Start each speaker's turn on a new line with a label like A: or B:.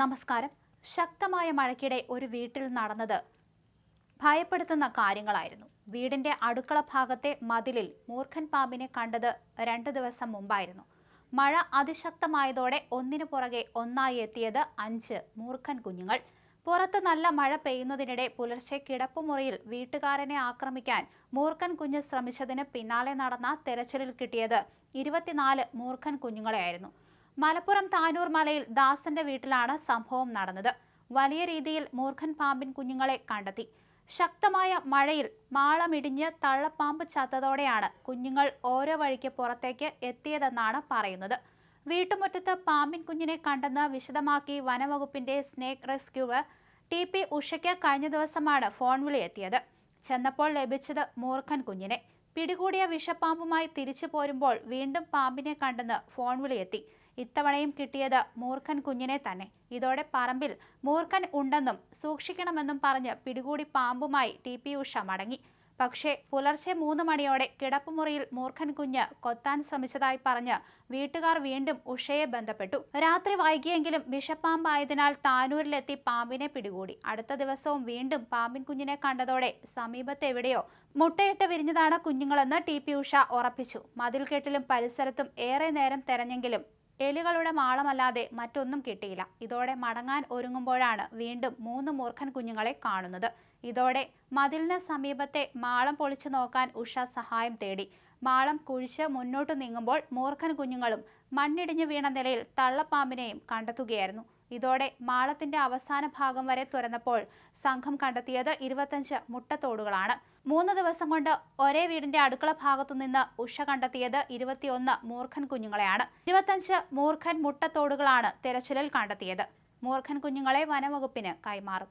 A: നമസ്കാരം. ശക്തമായ മഴയ്ക്കിടെ ഒരു വീട്ടിൽ നടന്നത് ഭയപ്പെടുത്തുന്ന കാര്യങ്ങളായിരുന്നു. വീടിന്റെ അടുക്കള ഭാഗത്തെ മതിലിൽ മൂർഖൻ പാമ്പിനെ കണ്ടത് രണ്ട് ദിവസം മുമ്പായിരുന്നു. മഴ അതിശക്തമായതോടെ ഒന്നിനു പുറകെ ഒന്നായി എത്തിയത് അഞ്ച് മൂർഖൻ കുഞ്ഞുങ്ങൾ. പുറത്ത് നല്ല മഴ പെയ്യുന്നതിനിടെ പുലർച്ചെ കിടപ്പുമുറിയിൽ വീട്ടുകാരനെ ആക്രമിക്കാൻ മൂർഖൻ കുഞ്ഞ് ശ്രമിച്ചതിന് പിന്നാലെ നടന്ന തെരച്ചിലിൽ കിട്ടിയത് ഇരുപത്തിനാല് മൂർഖൻ കുഞ്ഞുങ്ങളെയായിരുന്നു. മലപ്പുറം താനൂർ മലയിൽ ദാസന്റെ വീട്ടിലാണ് സംഭവം നടന്നത്. വലിയ രീതിയിൽ മൂർഖൻ പാമ്പിൻ കുഞ്ഞുങ്ങളെ കണ്ടെത്തി. ശക്തമായ മഴയിൽ മാളമിടിഞ്ഞ് തള്ളപ്പാമ്പ് ചത്തതോടെയാണ് കുഞ്ഞുങ്ങൾ ഓരോ വഴിക്ക് പുറത്തേക്ക് എത്തിയതെന്നാണ് പറയുന്നത്. വീട്ടുമുറ്റത്ത് പാമ്പിൻ കുഞ്ഞിനെ കണ്ടെന്ന് വിശദമാക്കി വനവകുപ്പിന്റെ സ്നേക് റെസ്ക്യൂവർ ടി പി ഉഷയ്ക്ക് കഴിഞ്ഞ ദിവസമാണ് ഫോൺ വിളി എത്തിയത്. ചെന്നപ്പോൾ ലഭിച്ചത് മൂർഖൻ കുഞ്ഞിനെ. പിടികൂടിയ വിഷപ്പാമ്പുമായി തിരിച്ചു പോരുമ്പോൾ വീണ്ടും പാമ്പിനെ കണ്ടെന്ന് ഫോൺ വിളി എത്തി. ഇത്തവണയും കിട്ടിയത് മൂർഖൻ കുഞ്ഞിനെ തന്നെ. ഇതോടെ പറമ്പിൽ മൂർഖൻ ഉണ്ടെന്നും സൂക്ഷിക്കണമെന്നും പറഞ്ഞ് പിടികൂടി പാമ്പുമായി ടി പി ഉഷ മടങ്ങി. പക്ഷേ പുലർച്ചെ മൂന്ന് മണിയോടെ കിടപ്പുമുറിയിൽ മൂർഖൻ കുഞ്ഞ് കൊത്താൻ ശ്രമിച്ചതായി പറഞ്ഞ് വീട്ടുകാർ വീണ്ടും ഉഷയെ ബന്ധപ്പെട്ടു. രാത്രി വൈകിയെങ്കിലും വിഷപ്പാമ്പായതിനാൽ താനൂരിലെത്തി പാമ്പിനെ പിടികൂടി. അടുത്ത ദിവസവും വീണ്ടും പാമ്പിൻ കുഞ്ഞിനെ കണ്ടതോടെ സമീപത്തെവിടെയോ മുട്ടയിട്ട് വിരിഞ്ഞതാണ് കുഞ്ഞുങ്ങളെന്ന് ടി പി ഉഷ ഉറപ്പിച്ചു. മതിൽക്കെട്ടിലും പരിസരത്തും ഏറെ നേരം തെരഞ്ഞെങ്കിലും എലികളുടെ മാളമല്ലാതെ മറ്റൊന്നും കിട്ടിയില്ല. ഇതോടെ മടങ്ങാൻ ഒരുങ്ങുമ്പോഴാണ് വീണ്ടും മൂന്ന് മൂർഖൻ കുഞ്ഞുങ്ങളെ കാണുന്നത്. ഇതോടെ മതിലിന് സമീപത്തെ മാളം പൊളിച്ചു നോക്കാൻ ഉഷ സഹായം തേടി. മാളം കുഴിച്ച് മുന്നോട്ട് നീങ്ങുമ്പോൾ മൂർഖൻ കുഞ്ഞുങ്ങളും മണ്ണിടിഞ്ഞു വീണ നിലയിൽ തള്ളപ്പാമ്പിനെയും കണ്ടെത്തുകയായിരുന്നു. ഇതോടെ മാളത്തിന്റെ അവസാന ഭാഗം വരെ തുറന്നപ്പോൾ സംഘം കണ്ടെത്തിയത് ഇരുപത്തഞ്ച് മുട്ടത്തോടുകളാണ്. മൂന്ന് ദിവസം കൊണ്ട് ഒരേ വീടിന്റെ അടുക്കള ഭാഗത്തുനിന്ന് ഉഷ കണ്ടെത്തിയത് ഇരുപത്തിയൊന്ന് മൂർഖൻ കുഞ്ഞുങ്ങളെയാണ്. ഇരുപത്തഞ്ച് മൂർഖൻ മുട്ടത്തോടുകളാണ് തെരച്ചിലിൽ കണ്ടെത്തിയത്. മൂർഖൻ കുഞ്ഞുങ്ങളെ വനവകുപ്പിന് കൈമാറും.